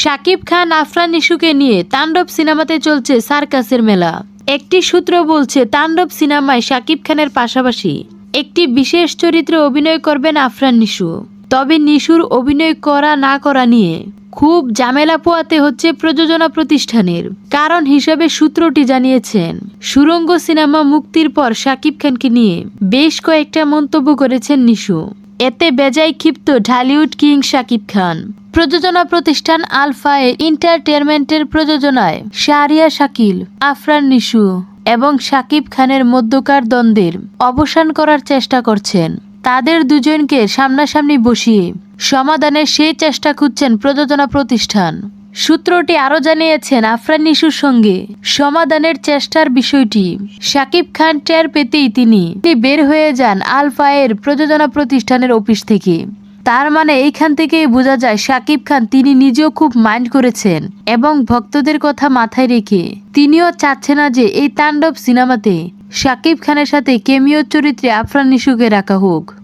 শাকিব খান, আফরান নিশুকে নিয়ে তাণ্ডব সিনেমাতে চলছে সার্কাসের মেলা। একটি সূত্র বলছে, তাণ্ডব সিনেমায় শাকিব খানের পাশাপাশি একটি বিশেষ চরিত্রে অভিনয় করবেন আফরান নিশু তবে নিশুর অভিনয় করা না করা নিয়ে খুব ঝামেলা পোয়াতে হচ্ছে প্রযোজনা প্রতিষ্ঠানের। কারণ হিসেবে সূত্রটি জানিয়েছেন, সুরঙ্গ সিনেমা মুক্তির পর শাকিব খানকে নিয়ে বেশ কয়েকটা মন্তব্য করেছেন নিশু এতে বেজায় ক্ষিপ্ত ঢালিউড কিং শাকিব খান। প্রযোজনা প্রতিষ্ঠান আলফা এন্টারটেনমেন্টের প্রযোজনায় শাহরিয়া শাকিল, আফরান নিশু এবং শাকিব খানের মধ্যকার দ্বন্দ্বের অবসান করার চেষ্টা করছেন। তাদের দুজনকে সামনাসামনি বসিয়ে সমাধানের সেই চেষ্টা খুঁজছেন প্রযোজনা প্রতিষ্ঠান। সূত্রটি আরও জানিয়েছেন আফরান নিশুর সঙ্গে সমাধানের চেষ্টার বিষয়টি। শাকিব খান টের পেতেই তিনি তিনি বের হয়ে যান আলফায়ের প্রযোজনা প্রতিষ্ঠানের অফিস থেকে। তার মানে এইখান থেকেই বোঝা যায় সাকিব খান তিনি নিজেও খুব মাইন্ড করেছেন এবং ভক্তদের কথা মাথায় রেখে তিনিও চাচ্ছে না যে এই তাণ্ডব সিনেমাতে সাকিব খানের সাথে কেমিও চরিত্রে আফরান নিশুকে রাখা হোক।